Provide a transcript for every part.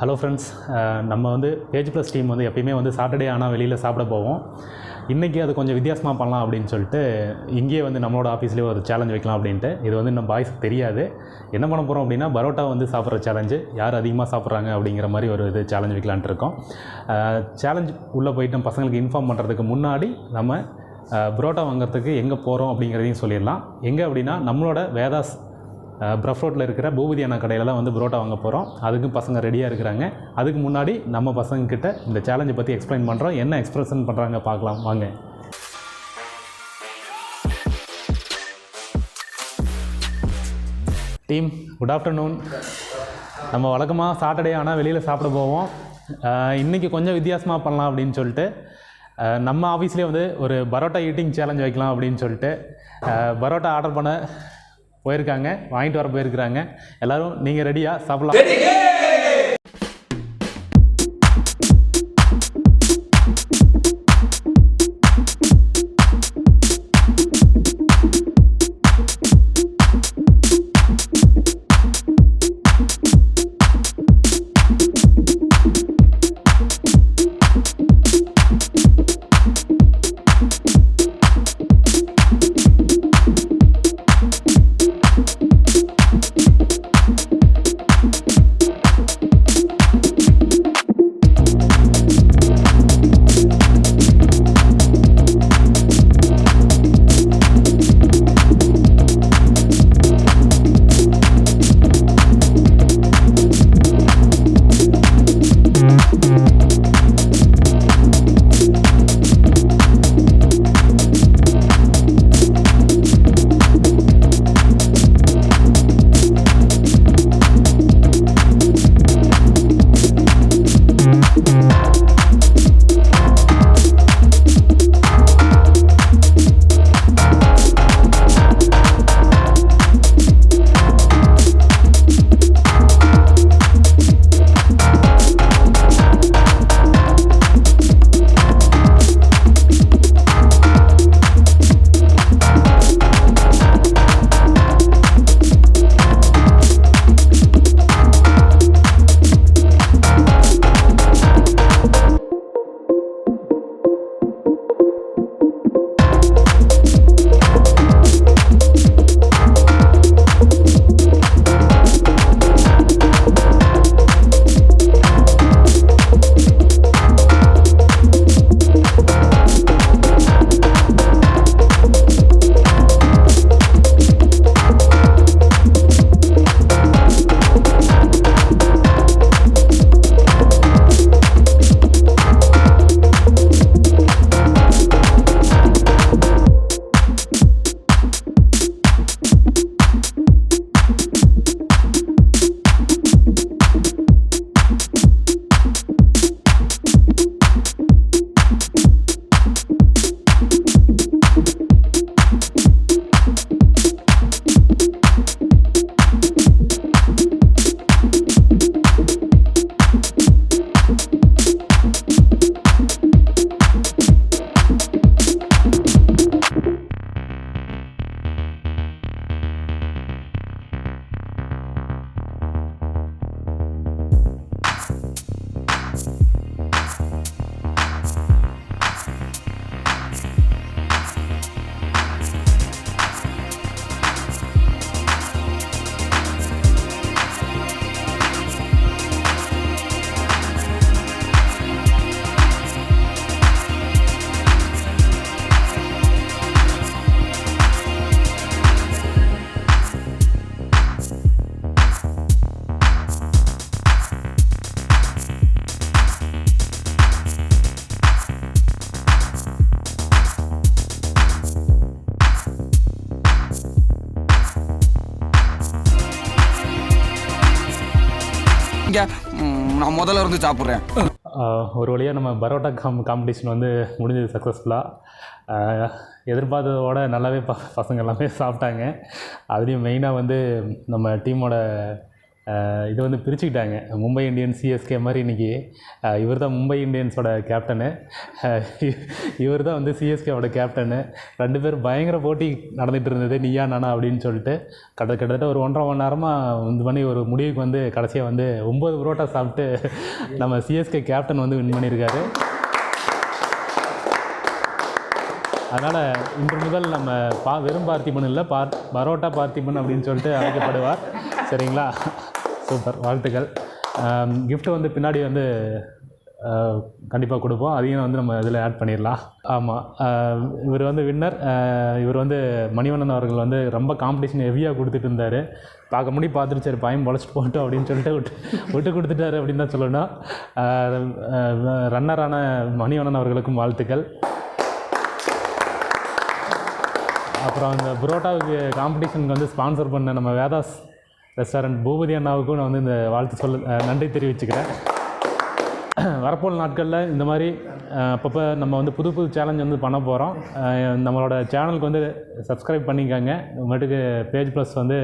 Hello friends நம்ம வந்து page plus team வந்து எப்பயுமே வந்து சாட்டர்டே ஆனால் வெளியில் சாப்பிட போவோம். இன்றைக்கி அது கொஞ்சம் வித்தியாசமாக பண்ணலாம் அப்படின்னு சொல்லிட்டு இங்கேயே வந்து நம்மளோட ஆஃபீஸ்லேயே ஒரு சேலஞ்ச் வைக்கலாம் அப்படின்ட்டு. இது வந்து நம்ம பாய்ஸ்க்கு தெரியாது. என்ன பண்ண போகிறோம் அப்படின்னா பரோட்டா வந்து சாப்பிட்ற சேலஞ்சு யார் அதிகமாக சாப்பிட்றாங்க அப்படிங்கிற மாதிரி ஒரு இது சேலஞ்ச் வைக்கலான்ட்டு இருக்கோம். சேலஞ்ச் உள்ளே போயிட்டு நம்ம பசங்களுக்கு இன்ஃபார்ம் பண்ணுறதுக்கு முன்னாடி நம்ம பரோட்டா வாங்குறதுக்கு எங்கே போகிறோம் அப்படிங்கிறதையும் சொல்லிடலாம். எங்கே அப்படின்னா நம்மளோட வேதாஸ் ப்ரஃப் ரோட்டில் இருக்கிற பூபதி அண்ணா கடையில் தான் வந்து புரோட்டா வாங்க போகிறோம் அதுக்கும் பசங்க ரெடியாக இருக்கிறாங்க. அதுக்கு முன்னாடி நம்ம பசங்கக்கிட்ட இந்த சேலஞ்சை பற்றி எக்ஸ்பிளைன் பண்ணுறோம் என்ன எக்ஸ்பிரஷன் பண்ணுறாங்க பார்க்கலாம் வாங்க. டீம் குட் ஆஃப்டர்நூன் நம்ம வழக்கமாக சாட்டர்டே ஆனால் வெளியில் சாப்பிட போவோம். இன்றைக்கி கொஞ்சம் வித்தியாசமாக பண்ணலாம் அப்படின்னு சொல்லிட்டு நம்ம ஆஃபீஸ்லேயே வந்து ஒரு பரோட்டா ஈட்டிங் சேலஞ்ச் வைக்கலாம் அப்படின்னு சொல்லிட்டு பரோட்டா ஆர்டர் பண்ண போயிருக்காங்க வாங்கிட்டு வர போயிருக்கிறாங்க. எல்லோரும் நீங்கள் ரெடியாக சாப்பிடலாம். இங்க நான் முதல்ல இருந்து சாப்பிட்றேன். ஒரு வழியாக நம்ம பரோட்டா காம் காம்படிஷன் வந்து முடிஞ்சது சக்ஸஸ்ஃபுல்லாக எதிர்பார்த்ததோட நல்லாவே ப பசங்க எல்லாமே சாப்பிட்டாங்க. அதுலேயும் மெயினாக வந்து நம்ம டீமோட இது வந்து பிரிச்சுக்கிட்டாங்க. மும்பை இந்தியன்ஸ் சிஎஸ்கே மாதிரி இன்றைக்கி இவர் தான் மும்பை இந்தியன்ஸோட கேப்டனு இவர் தான் வந்து சிஎஸ்கேவோட கேப்டனு ரெண்டு பேரும் பயங்கர போட்டி நடந்துகிட்டு இருந்தது நீயா நானா அப்படின்னு சொல்லிட்டு. கிட்ட கிட்டத்தட்ட ஒரு ஒன்றரை மணி நேரமாக இது பண்ணி ஒரு முடிவுக்கு வந்து கடைசியாக வந்து ஒம்பது புரோட்டா சாப்பிட்டு நம்ம சிஎஸ்கே கேப்டன் வந்து வின் பண்ணியிருக்காரு. அதனால் இன்று முதல் நம்ம பா வெறும் பார்த்திபன் இல்லை பார் பரோட்டா பார்த்திபன் அப்படின்னு சொல்லிட்டு அழைக்கப்படுவார். சரிங்களா? சூப்பர் வாழ்த்துக்கள். கிஃப்ட்டு வந்து பின்னாடி வந்து கண்டிப்பாக கொடுப்போம். அதையும் வந்து நம்ம இதில் ஆட் பண்ணிடலாம். ஆமாம் இவர் வந்து வின்னர் இவர் வந்து மணிவண்ணன் அவர்கள் வந்து ரொம்ப காம்படிஷன் ஹெவியாக கொடுத்துட்டு இருந்தார். பார்க்க முடி பார்த்துட்டு சரி பயம் பொழைச்சிட்டு போட்டோம் அப்படின்னு சொல்லிட்டு விட்டு விட்டு கொடுத்துட்டாரு அப்படின்னு தான் சொல்லணும். ரன்னரான மணிவண்ணன் அவர்களுக்கும் வாழ்த்துக்கள். அப்புறம் அந்த புரோட்டாவுக்கு காம்படிஷனுக்கு வந்து ஸ்பான்சர் பண்ண நம்ம வேதாஸ் ரெஸ்டாரண்ட். பூபதி அண்ணாவுக்கும் நான் வந்து இந்த வாழ்த்து சொல்ல நன்றி தெரிவிச்சுக்கிறேன். வரப்போல் நாட்களில் இந்த மாதிரி அப்பப்போ நம்ம வந்து புது புது சேலஞ்ச் வந்து பண்ண போகிறோம் நம்மளோட சேனலுக்கு வந்து சப்ஸ்கிரைப் பண்ணிக்கோங்க. உங்கள்கிட்ட பேஜ் ப்ளஸ் வந்து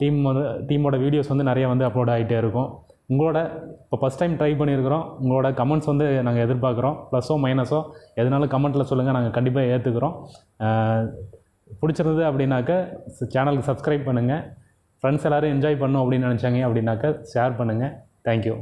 டீம் வந்து டீமோட வீடியோஸ் வந்து நிறைய வந்து அப்லோட் ஆகிட்டே இருக்கும். உங்களோட இப்போ ஃபஸ்ட் டைம் ட்ரை பண்ணியிருக்கிறோம் உங்களோட கமெண்ட்ஸ் வந்து நாங்கள் எதிர்பார்க்குறோம். ப்ளஸோ மைனஸோ எதனாலும் கமெண்ட்டில் சொல்லுங்கள் நாங்கள் கண்டிப்பாக ஏற்றுக்கிறோம் பிடிச்சிருந்தது அப்படின்னாக்க சேனலுக்கு சப்ஸ்கிரைப் பண்ணுங்கள் ஃப்ரெண்ட்ஸ் எல்லோரும் என்ஜாய் பண்ணும் அப்படின்னு நினச்சாங்க அப்படின்னாக்கா ஷேர் பண்ணுங்கள் தேங்க்யூ